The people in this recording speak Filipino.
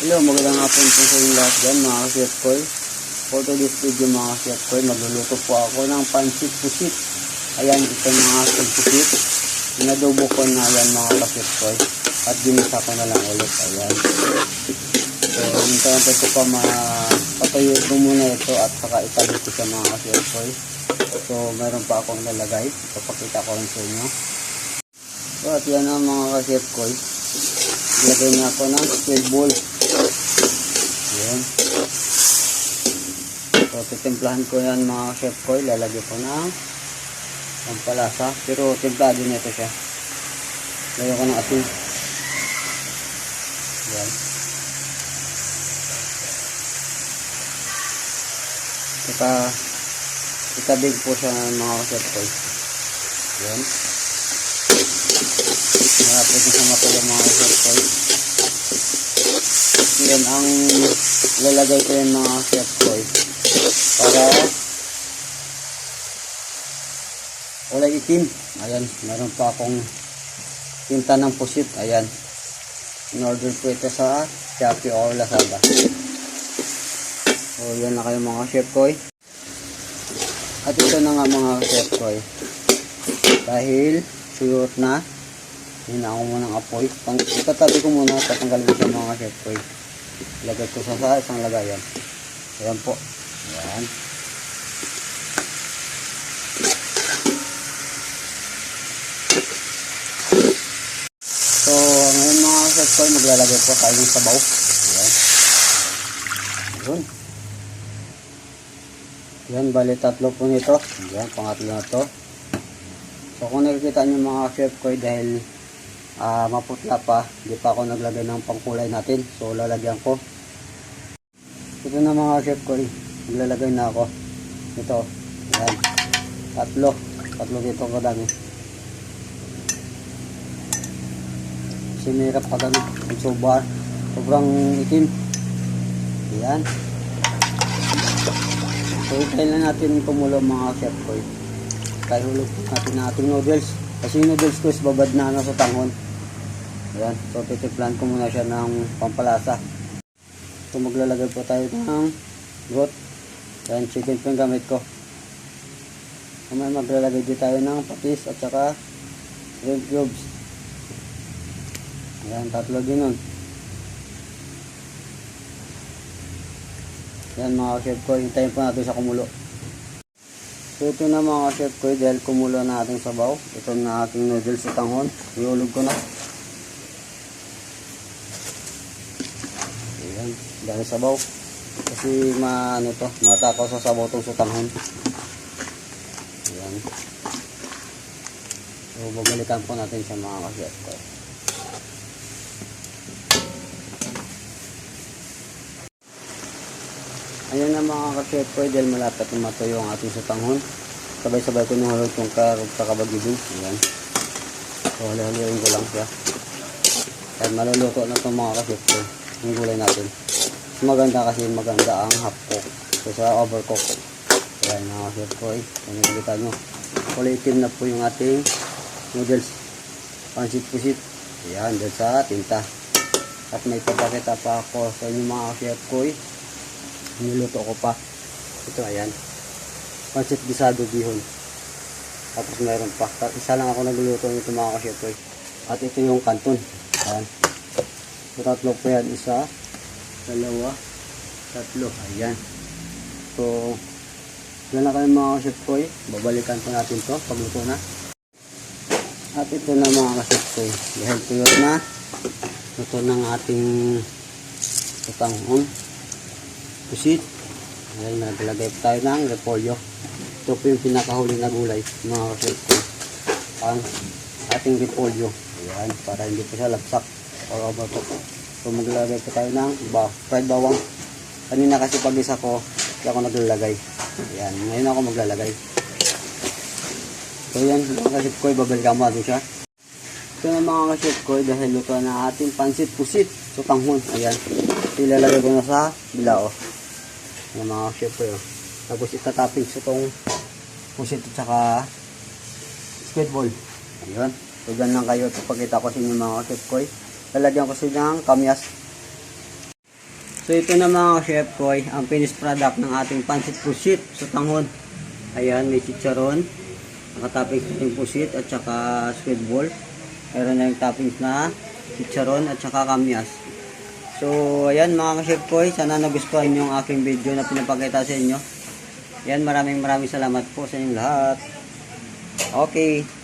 Hello, magandang hapon po sa inyo lahat dyan mga chef koy. For today's video mga chef koy, magluluto po ako ng pancit pusit. Ayan, ito mga pusit. Inadobo ko na yan mga chef koy. At ginisa ko na lang ulit. Ayan. So, hintayin ko pa mapatayo ko muna ito at saka itabi ko sa mga chef koy. So, meron pa akong lalagay. Ipapakita ko rin sa inyo. So, at yan ang mga chef koy. Ilagay na ako ng squid ball. Ayan. So, titimplahan ko yan mga chef ko. Ilalagay ko ng pampalasa. Pero timplado nito siya. Lagay ko ng asin. Ayan. Saka, itabig po siya ng mga chef ko. Ayan. Malapit na sa matulang mga chef ko. Yan ang lalagay ko yung mga chef koy para kulay itim. Ayan, meron pa akong tinta ng pusit. Ayan. In order po ito sa Shopee o Lazada. So, yan na kayo mga chef koy. At ito na nga mga chef koy. Dahil suyot na, hina ko muna ng apoy. Itatabi ko muna, tatanggalin ko sa mga chef koy. Ilagay ko sa isang lagayan. Ayan po. Ayan. So, ngayon mga chef koy, maglalagay po tayo ng sabaw. Ayan. Ayan. Ayan, bali tatlo po nito. Ayan, pangatlo na to. So, kung nakikita nyo mga chef koy, dahil ah maputla pa, hindi pa ako naglagay ng pangkulay natin. So, lalagyan ko. Ito na mga chef koy, maglalagay na ako. Ito, ayan. Tatlo. Tatlo dito kadami. Sinirap pa kami. Ang sobar. Sobrang itim. Ayan. So, hintayin lang natin kumulo mga chef koy. Kaya hulog natin ang ating noodles. Kasi yung noodles ko is babad na ano sa tanghon. Ayan. So, titiplan ko muna siya ng pampalasa. So, maglalagay po tayo ng goat. Ayan, chicken po yung gamit ko. Mamaya maglalagay din tayo ng patis at saka red cloves. Ayan, tatlo din nun. Ayan mga chef ko, hintayin po natin sa kumulo. So ito na mga chef ko, dahil kumulo na ating sabaw. Ito na ating noodles sa tanghon. Iulog ko na. Ayan, dahil sabaw. Kasi ma, ano to, matakaw sa sabaw itong sa tanghon. Ayan. So babalikan po natin sa mga chef ko. Ayan na mga ka-chef ko, dahil malapit na matuyo ang ating sutanghon. Sabay-sabay ko nung halog itong kakabagibin. Ayan. So, hali-haliin ko lang siya. At maluluto na itong mga ka-chef ko. Yung gulay natin. Mas maganda kasi maganda ang half cook. So, sa overcook. Ayan mga ka-chef ko. Eh. Kung nakikita nyo. Kulay na po yung ating noodles. Pansit-pusit. Ayan, dyan sa tinta. At may papakita pa ako sa inyo mga ka-chef ko. Eh niluto ko pa ito ayan pancit bisado bihon tapos meron pa isa lang ako nagluluto nito mga kasyepoy at ito yung kanton ayan so tatlo po yan isa dalawa tatlo ayan so yan na kayo mga kasyepoy babalikan po natin to pagluto na at ito na mga kasyepoy dahil tuyot na ito ng ating tutanghon pusit. Ayan, naglagay tayo ng repolyo. Ito po yung pinakahuli na gulay, mga kasip ko. Ang ating repolyo. Ayan, para hindi po siya lagsak or overcook. So, maglalagay po tayo ng ba fried bawang. Kanina kasi pag isa ko, hindi ako naglalagay. Ayan, ngayon ako maglalagay. So, yan, mga kasip ko, ibabalikan mo natin siya. Ito na mga kasip ko, dahil luto na ating pansit pusit. So, tanghon. Ayan, ilalagay ko na sa bilao ng mga chef ko yun. Tapos itatapping sa itong pusit at saka squid ball. Ayun. So, lang kayo. Ito pakita ko sa inyo mga chef ko. Lalagyan ko sa ng kamyas. So ito na mga chef koy, ang finished product ng ating pancit pusit sa tanghon. Ayan, may chicharon, nakatoppings na yung pusit at saka squid ball. Meron na yung toppings na chicharon at saka kamyas. So ayan mga chef koy, sana nagustuhan nyo ang aking video na pinapakita sa inyo. Ayan, maraming maraming salamat po sa inyong lahat. Okay.